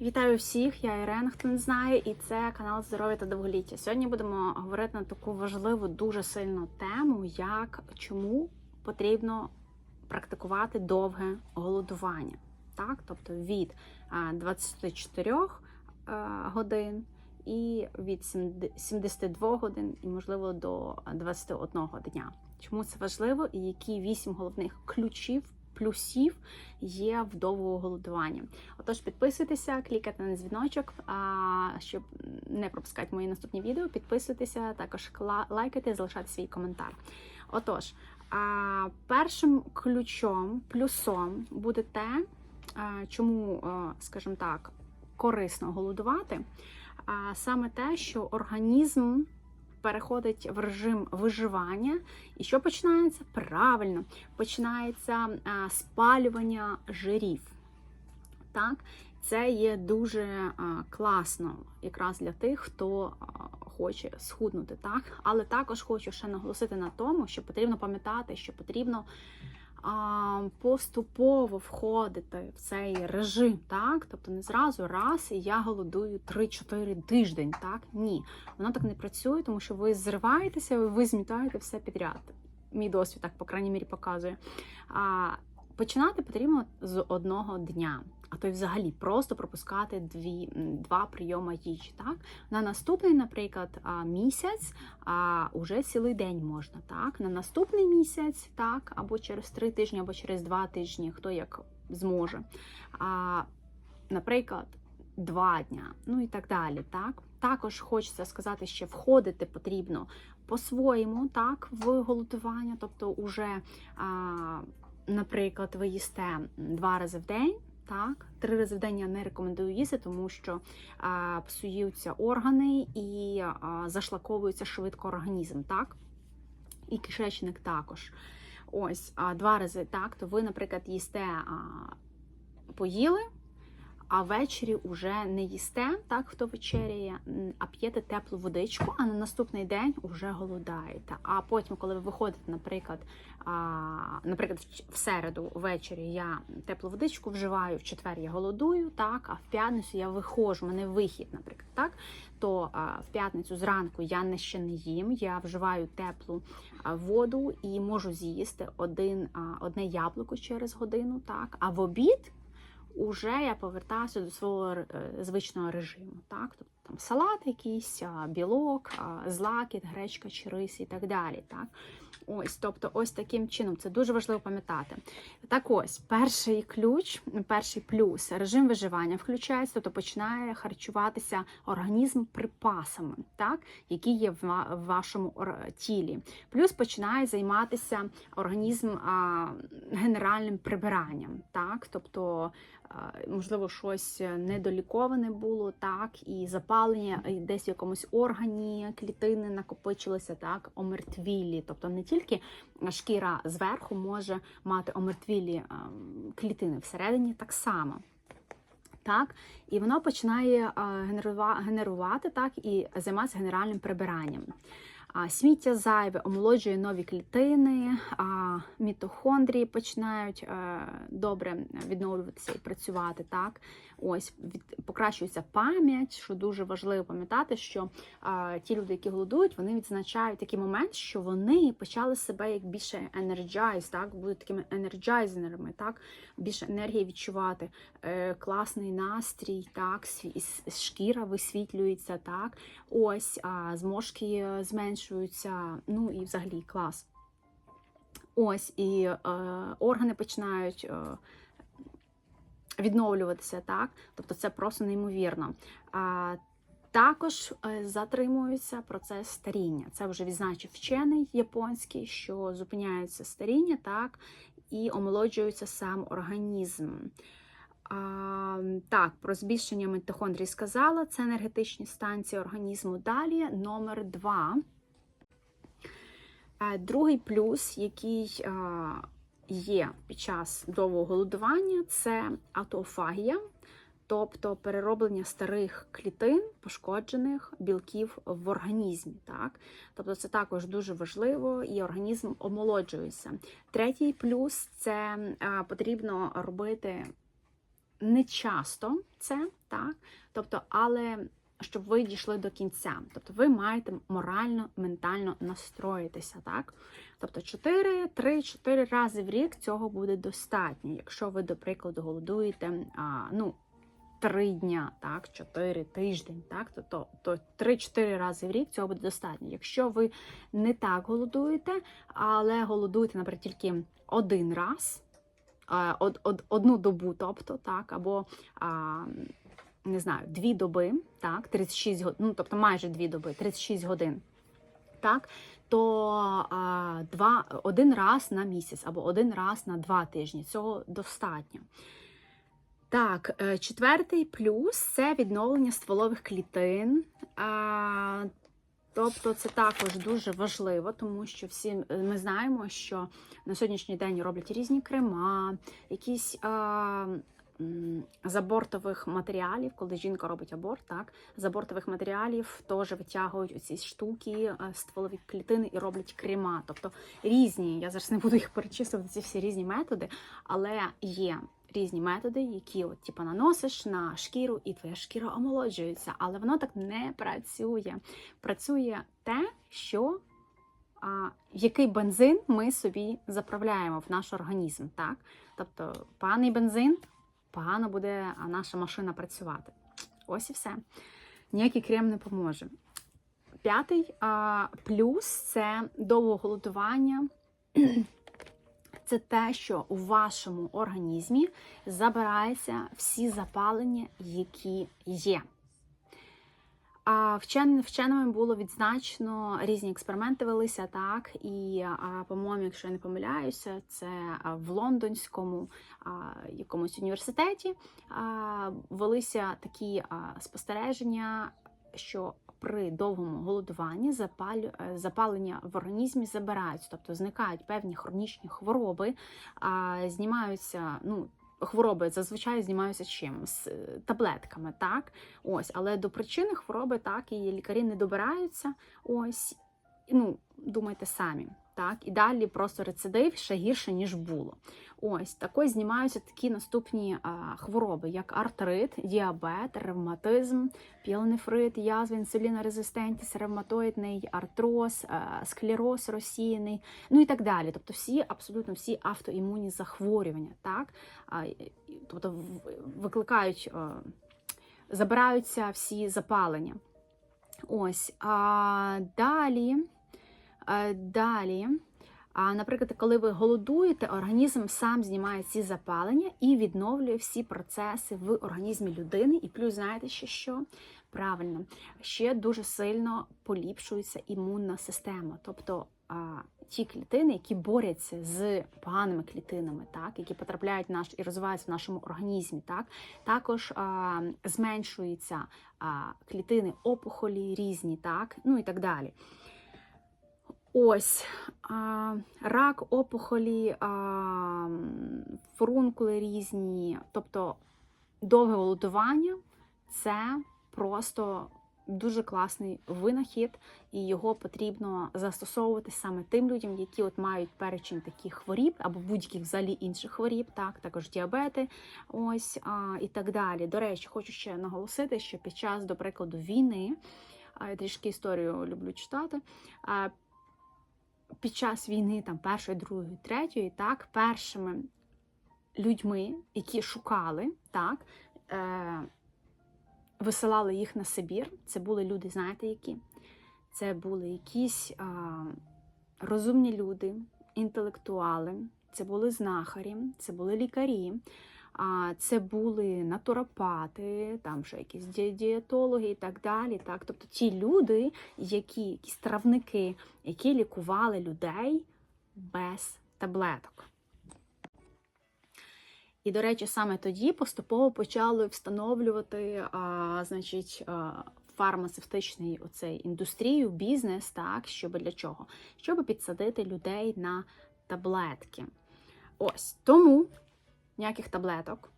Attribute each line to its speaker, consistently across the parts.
Speaker 1: Вітаю всіх, я Ірена, хто не знає, і це канал Здоров'я та довголіття. Сьогодні будемо говорити на таку важливу, дуже сильну тему, як чому потрібно практикувати довге голодування. Так, тобто від 24 е, годин і від 72 годин, і можливо до 21 дня. Чому це важливо і які вісім головних ключів, плюсів є в довгого голодування? Отож, підписуйтеся, клікайте на дзвіночок, щоб не пропускати мої наступні відео. Підписуйтеся, також лайкайте, залишайте свій коментар. Отож, першим ключом, плюсом буде те, чому, скажімо так, корисно голодувати, саме те, що організм переходить в режим виживання, і що починається? Правильно, починається а, спалювання жирів. Так, це є дуже а, класно якраз для тих, хто а, хоче схуднути. Так, але також хочу ще наголосити на тому, що потрібно пам'ятати, що потрібно поступово входити в цей режим, так, тобто не зразу раз і я голодую 3-4 тиждень. Так, ні, воно так не працює, тому що ви зриваєтеся, ви змітаєте все підряд. Мій досвід так, по крайній мірі, показує. А, Починати потрібно з одного дня, а то й взагалі просто пропускати дві, два прийоми їжі. Так? На наступний, наприклад, місяць а, уже цілий день можна. Так? На наступний місяць, так, або через три тижні, або через два тижні, хто як зможе. А, Наприклад, два дня, ну і так далі. Так? Також хочеться сказати, що входити потрібно по-своєму, так, в голодування, тобто уже. А, наприклад, ви їсте два рази в день. Так, три рази в день я не рекомендую їсти, тому що а, псуються органи і а, зашлаковується швидко організм, так? І кишечник також. Ось, а два рази так, то ви, наприклад, їсте а, поїли, а ввечері вже не їсте, так, хто вечеряє, а п'єте теплу водичку, а на наступний день вже голодаєте. А потім, коли ви виходите, наприклад, а, наприклад, в- в середу ввечері я теплу водичку вживаю, в четвер я голодую, так, а в п'ятницю я виходжу, у мене вихід, наприклад, так, то а, в п'ятницю зранку я не ще не їм, я вживаю теплу а, воду і можу з'їсти один, а, одне яблуко через годину, так, а в обід уже я повертаюся до свого е, звичного режиму. Так? Тобто там салат якийсь, білок, злакіт, гречка чи рис і так далі. Так? Ось, тобто, ось таким чином це дуже важливо пам'ятати. Так ось, перший ключ, перший плюс режим виживання включається, тобто починає харчуватися організм припасами, так, які є в вашому тілі. Плюс починає займатися організм а, генеральним прибиранням, так, тобто. Можливо, щось недоліковане було, так, і запалення десь в якомусь органі клітини накопичилися, так, омертвілі. Тобто не тільки шкіра зверху може мати омертвілі ем, клітини всередині так само. Так, і воно починає е, генерувати так і займатися генеральним прибиранням. Сміття зайве омолоджує нові клітини, а мітохондрії починають е, добре відновлюватися і працювати. Так, ось від покращується пам'ять, що дуже важливо пам'ятати, що а, ті люди, які голодують, вони відзначають такий момент, що вони почали себе як більше energize, так будуть такими енерджайзерами, так більше енергії відчувати, е, класний настрій, так, сві- с- шкіра висвітлюється, так, ось а, зморшки е, зменшуються. Ну і взагалі клас. Ось і е, органи починають. Е, Відновлюватися, так? Тобто це просто неймовірно. А, також е, затримується процес старіння. Це вже відзначив вчений японський, що зупиняється старіння, так, і омолоджується сам організм. А, так, про збільшення митохондрій сказала, це енергетичні станції організму. Далі номер два. Другий плюс, який є під час довгого голодування, це атофагія, тобто перероблення старих клітин, пошкоджених білків в організмі. Так? Тобто це також дуже важливо, і організм омолоджується. Третій плюс це потрібно робити не часто це, так? Тобто, але щоб ви дійшли до кінця. Тобто ви маєте морально, ментально настроїтися, так? Тобто 4, 3-4 рази в рік цього буде достатньо. Якщо ви, до прикладу, голодуєте, а, ну, 3 дня, так, 4 тиждень, так, то, то, то 3-4 рази в рік цього буде достатньо. Якщо ви не так голодуєте, але голодуєте, наприклад, тільки один раз, од, од, одну добу, тобто, так, або а, не знаю, дві доби, так, 36 годин, ну, тобто майже дві доби, 36 годин, так, то а, два, один раз на місяць або один раз на два тижні. Цього достатньо. Так, е, четвертий плюс це відновлення стволових клітин. А, Тобто це також дуже важливо, тому що всі е, ми знаємо, що на сьогоднішній день роблять різні крема, якісь з абортових матеріалів, коли жінка робить аборт, так з матеріалів теж витягують оці штуки, е, стволові клітини і роблять крема. Тобто різні, я зараз не буду їх перечислювати, ці всі різні методи, але є різні методи, які от, типу, наносиш на шкіру, і твоя шкіра омолоджується, але воно так не працює. Працює те, що а, який бензин ми собі заправляємо в наш організм. Так? Тобто, поганий бензин, погано буде наша машина працювати. Ось і все. Ніякий крем не поможе. П'ятий а, плюс це довго голодування. Це те, що у вашому організмі забираються всі запалення, які є. А вчен, вченими було відзначено різні експерименти велися так. І, по-моєму, якщо я не помиляюся, це в лондонському якомусь університеті велися такі спостереження, що при довгому голодуванні запалю, е, запалення в організмі забираються, тобто зникають певні хронічні хвороби, знімаються, ну. Хвороби зазвичай знімаються чим? З е, таблетками, так? Ось, але до причини хвороби так і лікарі не добираються. Ось, ну, думайте самі. Так, і далі просто рецидив ще гірше, ніж було. Ось також знімаються такі наступні а, хвороби, як артрит, діабет, ревматизм, піелонефрит, язва, інсулінорезистентність, ревматоїдний артроз, а, склероз розсіяний, ну і так далі. Тобто всі, абсолютно всі автоімунні захворювання, так? А, тобто викликають, а, забираються всі запалення. Ось, а далі. Е, Далі, наприклад, коли ви голодуєте, організм сам знімає ці запалення і відновлює всі процеси в організмі людини. І плюс, знаєте ще що? Правильно, ще дуже сильно поліпшується імунна система. Тобто ті клітини, які борються з поганими клітинами, так, які потрапляють в наш і розвиваються в нашому організмі, так, також а, зменшуються а, клітини опухолі різні, так, ну і так далі. Ось рак, опухолі, а, фурункули різні, тобто довге голодування це просто дуже класний винахід, і його потрібно застосовувати саме тим людям, які от мають перечень таких хворіб або будь-яких взагалі інших хворіб, так, також діабети, ось і так далі. До речі, хочу ще наголосити, що під час, до прикладу, війни, трішки історію люблю читати. Під час війни, там першої, другої, третьої, так, першими людьми, які шукали, так, е, висилали їх на Сибір. Це були люди, знаєте, які? Це були якісь е, розумні люди, інтелектуали, це були знахарі, це були лікарі. Це були натуропати, там ще якісь дієтологи і так далі. Так? Тобто ті люди, які якісь травники, які лікували людей без таблеток. І, до речі, саме тоді поступово почали встановлювати а, значить, а, фармацевтичний оцей індустрію, бізнес, так, щоб для чого? Щоб підсадити людей на таблетки. Ось тому ніяких таблеток.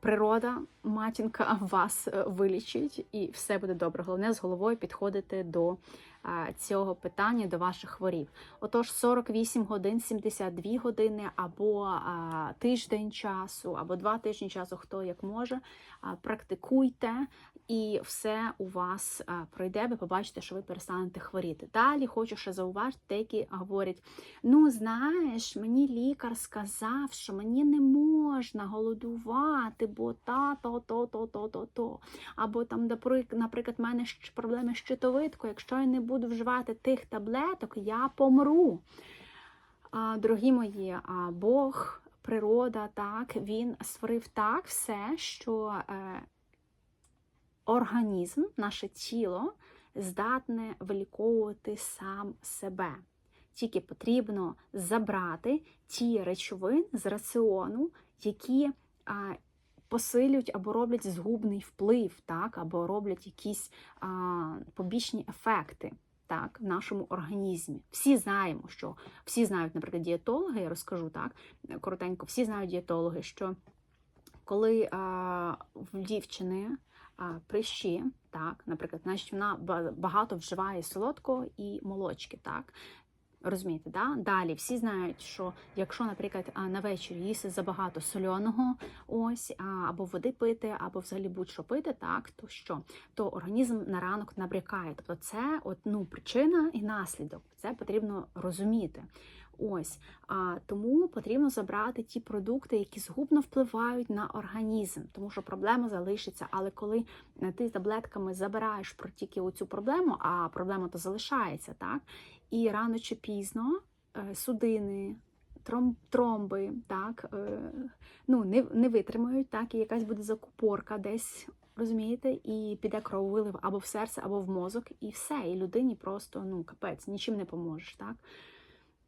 Speaker 1: Природа, матінка вас е, вилічить і все буде добре. Головне з головою підходити до цього питання до ваших хворів. Отож, 48 годин, 72 години, або тиждень часу, або два тижні часу, хто як може. Практикуйте, і все у вас пройде. Ви побачите, що ви перестанете хворіти. Далі хочу ще зауважити, деякі говорять: ну, знаєш, мені лікар сказав, що мені не можна голодувати, бо та, то, то, то, то, то, то. Або там, наприклад, в мене проблеми з щитовидкою. Якщо я не буду вживати тих таблеток, я помру. А, дорогі мої, а, Бог, природа, так, він створив так все, що е, організм, наше тіло здатне виліковувати сам себе. Тільки потрібно забрати ті речовини з раціону, які а, посилюють або роблять згубний вплив, так, або роблять якісь а, побічні ефекти так, в нашому організмі. Всі знаємо, що всі знають, наприклад, дієтологи, я розкажу так коротенько, всі знають дієтологи, що коли а, в дівчини а, прищі, так, наприклад, значить вона багато вживає солодкого і молочки, так. Розумієте, да? Далі всі знають, що якщо, наприклад, на вечір їсти забагато сольоного, ось або води пити, або взагалі будь-що пити, так то що? То організм на ранок набрякає. Тобто це от, ну, причина і наслідок. Це потрібно розуміти. Ось а, тому потрібно забрати ті продукти, які згубно впливають на організм, тому що проблема залишиться. Але коли е, ти таблетками забираєш про тільки оцю проблему, а проблема то залишається, так і рано чи пізно е, судини, тромби, так е, ну не, не витримають, так і якась буде закупорка десь. Розумієте, і піде крововилив або в серце, або в мозок, і все. І людині просто ну капець, нічим не поможеш, так?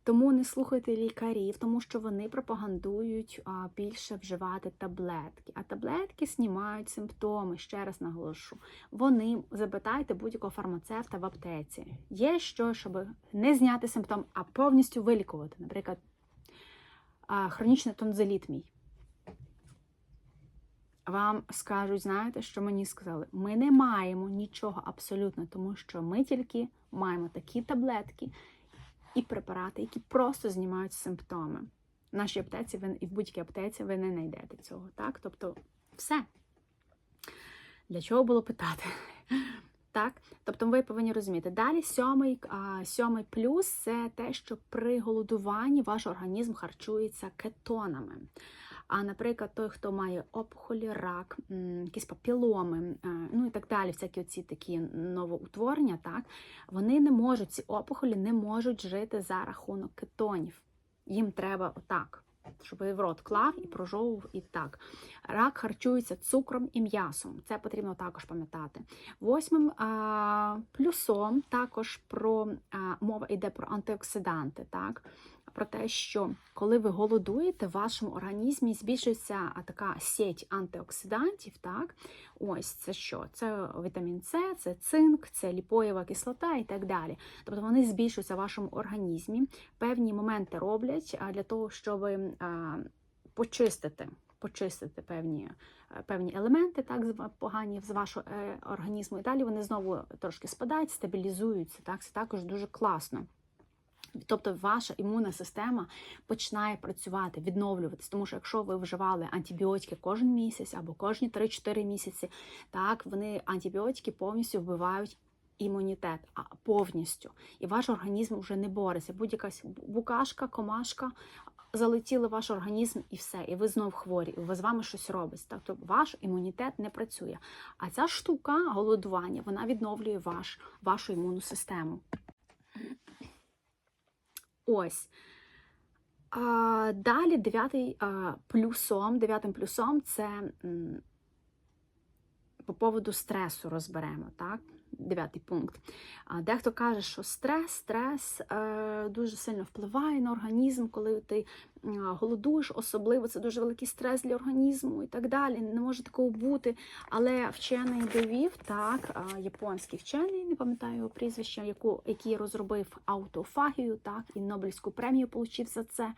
Speaker 1: Тому не слухайте лікарів, тому що вони пропагандують більше вживати таблетки. А таблетки знімають симптоми. Ще раз наголошу. Вони запитайте будь-якого фармацевта в аптеці. Є що, щоб не зняти симптом, а повністю вилікувати. Наприклад, хронічний тонзиліт мій. Вам скажуть, знаєте, що мені сказали? Ми не маємо нічого абсолютно, тому що ми тільки маємо такі таблетки і препарати, які просто знімають симптоми. В нашій аптеці ви і в будь-якій аптеці ви не знайдете цього. Так? Тобто, все. Для чого було питати? Так, тобто ви повинні розуміти. Далі сьомий, сьомий плюс це те, що при голодуванні ваш організм харчується кетонами. А, наприклад, той, хто має опухолі, рак, якісь папіломи, е, ну і так далі, всякі оці такі новоутворення, так, вони не можуть, ці опухолі не можуть жити за рахунок кетонів. Їм треба отак, щоб в рот клав і прожовував і так. Рак харчується цукром і м'ясом. Це потрібно також пам'ятати. Восьмим а, плюсом також про а, мова йде про антиоксиданти. так, про те, що коли ви голодуєте, в вашому організмі збільшується така сеть антиоксидантів. Так? Ось це що? Це вітамін С, це цинк, це ліпоєва кислота і так далі. Тобто вони збільшуються в вашому організмі, певні моменти роблять для того, щоб почистити. Почистити певні е, певні елементи, так погані з вашого е, організму, і далі вони знову трошки спадають, стабілізуються. Так, це також дуже класно. Тобто ваша імунна система починає працювати, відновлюватись. Тому що якщо ви вживали антибіотики кожен місяць або кожні 3-4 місяці, так вони антибіотики повністю вбивають імунітет, а повністю. І ваш організм вже не бореться. Будь-яка букашка, комашка залетіли в ваш організм і все, і ви знов хворі, і ви з вами щось робить. Так, тобто ваш імунітет не працює. А ця штука голодування вона відновлює ваш, вашу імунну систему. Ось. А, далі дев'ятий плюсом, дев'ятим плюсом це по поводу стресу розберемо, так? Дев'ятий пункт. Дехто каже, що стрес, стрес е, дуже сильно впливає на організм, коли ти е, голодуєш, особливо це дуже великий стрес для організму і так далі. Не може такого бути. Але вчений довів, так, японський вчений, не пам'ятаю його прізвище, яку, який розробив аутофагію, так, і Нобелівську премію отримав за це.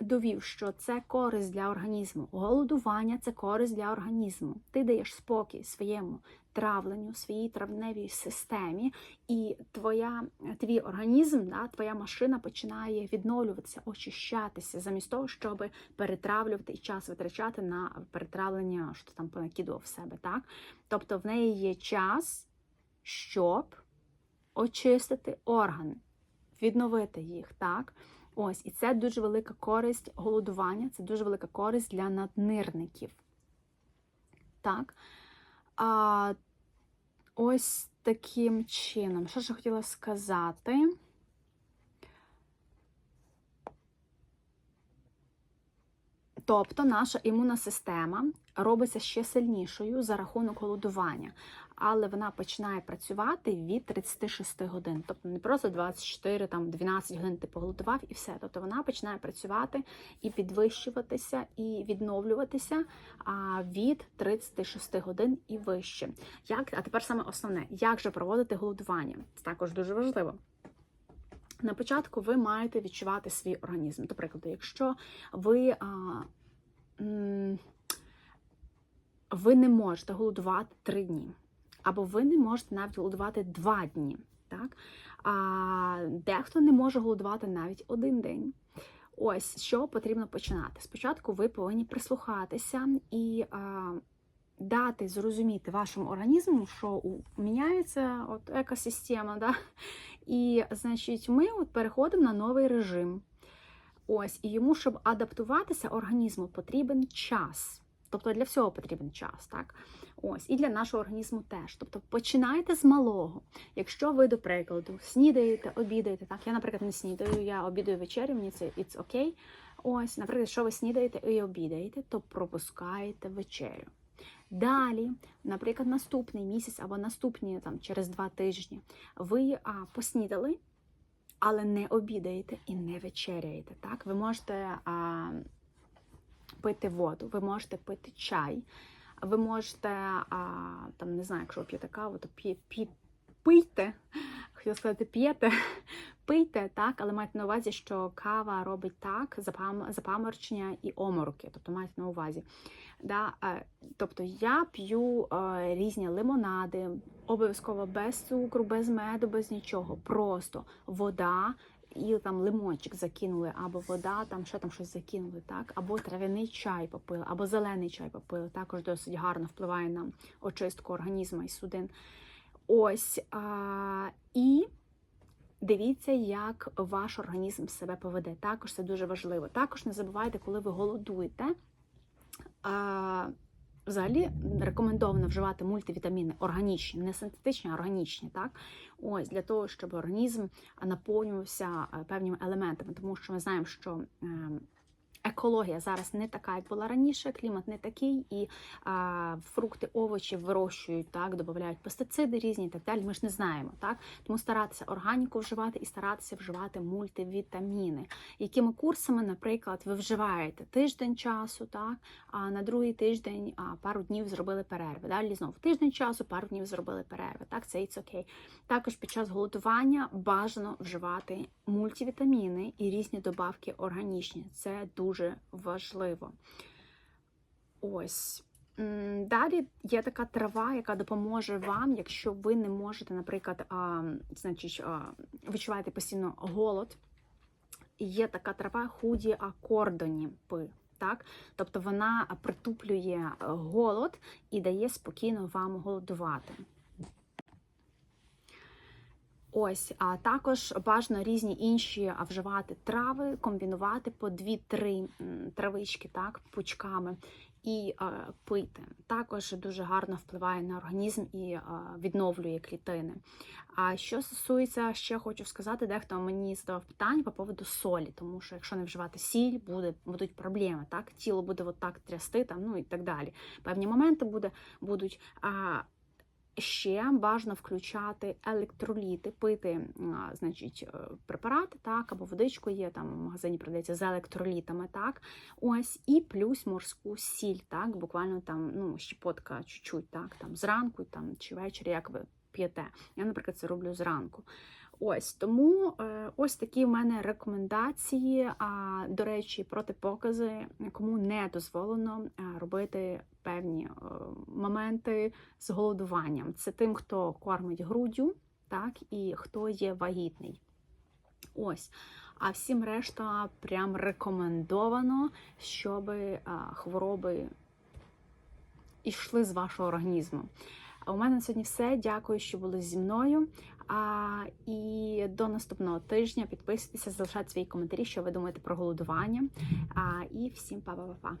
Speaker 1: Довів, що це користь для організму. Голодування це користь для організму. Ти даєш спокій своєму травленню, своїй травневій системі, і твоя, твій організм, да, твоя машина починає відновлюватися, очищатися, замість того, щоб перетравлювати і час витрачати на перетравлення, що ти там понакидував в себе. Так? Тобто в неї є час, щоб очистити органи, відновити їх. так? Ось, і це дуже велика користь голодування, це дуже велика користь для наднирників. Так. А, Ось таким чином. Що ж я хотіла сказати? Тобто наша імунна система робиться ще сильнішою за рахунок голодування, але вона починає працювати від 36 годин. Тобто не просто 24, там 12 годин ти поголодував і все. Тобто вона починає працювати і підвищуватися, і відновлюватися від 36 годин і вище. Як, А тепер саме основне, як же проводити голодування? Це також дуже важливо. На початку ви маєте відчувати свій організм. До прикладу, якщо ви а, ви не можете голодувати три дні, або ви не можете навіть голодувати два дні. Так? А дехто не може голодувати навіть один день. Ось що потрібно починати. Спочатку ви повинні прислухатися і а, дати зрозуміти вашому організму, що міняється от екосистема. Да? І, значить, ми от переходимо на новий режим. Ось, і йому, щоб адаптуватися організму, потрібен час. Тобто для всього потрібен час, так? Ось, і для нашого організму теж. Тобто починайте з малого. Якщо ви, до прикладу, снідаєте, обідаєте, так, я, наприклад, не снідаю, я обідаю вечерю, мені це it's окей. Ось, наприклад, якщо ви снідаєте і обідаєте, то пропускаєте вечерю. Далі, наприклад, наступний місяць або наступні там, через два тижні, ви а, поснідали, але не обідаєте і не вечеряєте. Так? Ви можете а, пити воду, ви можете пити чай, ви можете, а, там, не знаю, якщо п'єте каву, то п'є, п'є, пийте, хотіла сказати, п'єте, пийте, так, але майте на увазі, що кава робить так, запам, запаморчення і омороки, тобто майте на увазі. Да? Тобто я п'ю різні лимонади, обов'язково без цукру, без меду, без нічого. Просто вода і там лимончик закинули, або вода, там ще там щось закинули, так, або трав'яний чай попили, або зелений чай попили. Також досить гарно впливає на очистку організму і судин. Ось а, і. Дивіться, як ваш організм себе поведе. Також це дуже важливо. Також не забувайте, коли ви голодуєте. Взагалі рекомендовано вживати мультивітаміни органічні, не синтетичні, а органічні, так? Ось для того, щоб організм наповнювався е, певними елементами, тому що ми знаємо, що ем, екологія зараз не така, як була раніше, клімат не такий, і а, фрукти, овочі вирощують, так, додають пестициди різні і так далі. Ми ж не знаємо. так? Тому старатися органіку вживати і старатися вживати мультивітаміни. Якими курсами, наприклад, ви вживаєте тиждень часу, так, а на другий тиждень а, пару днів зробили перерви. Далі знову тиждень часу, пару днів зробили перерви. Так, це it's окей. Також під час голодування бажано вживати мультивітаміни і різні добавки органічні. Це дуже дуже важливо. Ось. Далі є така трава, яка допоможе вам, якщо ви не можете, наприклад, а, значить, а, відчуваєте постійно голод. Є така трава худі акордоні пи. Так? Тобто вона притуплює голод і дає спокійно вам голодувати. Ось, а також бажано різні інші вживати трави, комбінувати по 2-3 травички, так, пучками і а, пити. Також дуже гарно впливає на організм і а, відновлює клітини. А що стосується, ще хочу сказати, дехто мені задавав питання по поводу солі, тому що якщо не вживати сіль, буде, будуть проблеми. Так, тіло буде отак трясти, там, ну і так далі. Певні моменти буде, будуть. А, Ще бажано включати електроліти, пити, значить, препарат, препарати, так, або водичку є, там в магазині продається з електролітами, так, ось, і плюс морську сіль, так, буквально там, ну, щепотка чуть-чуть, так, там, зранку там, чи ввечері, як ви п'єте. Я, наприклад, це роблю зранку. Ось тому е, ось такі в мене рекомендації. А до речі, протипокази, кому не дозволено е, робити певні е, моменти з голодуванням. Це тим, хто кормить груддю, так і хто є вагітний. Ось. А всім решта прям рекомендовано, щоб хвороби ішли з вашого організму. А у мене на сьогодні все. Дякую, що були зі мною. А, І до наступного тижня підписуйтеся, залишайте свої коментарі, що ви думаєте про голодування. А, І всім па-па-па-па.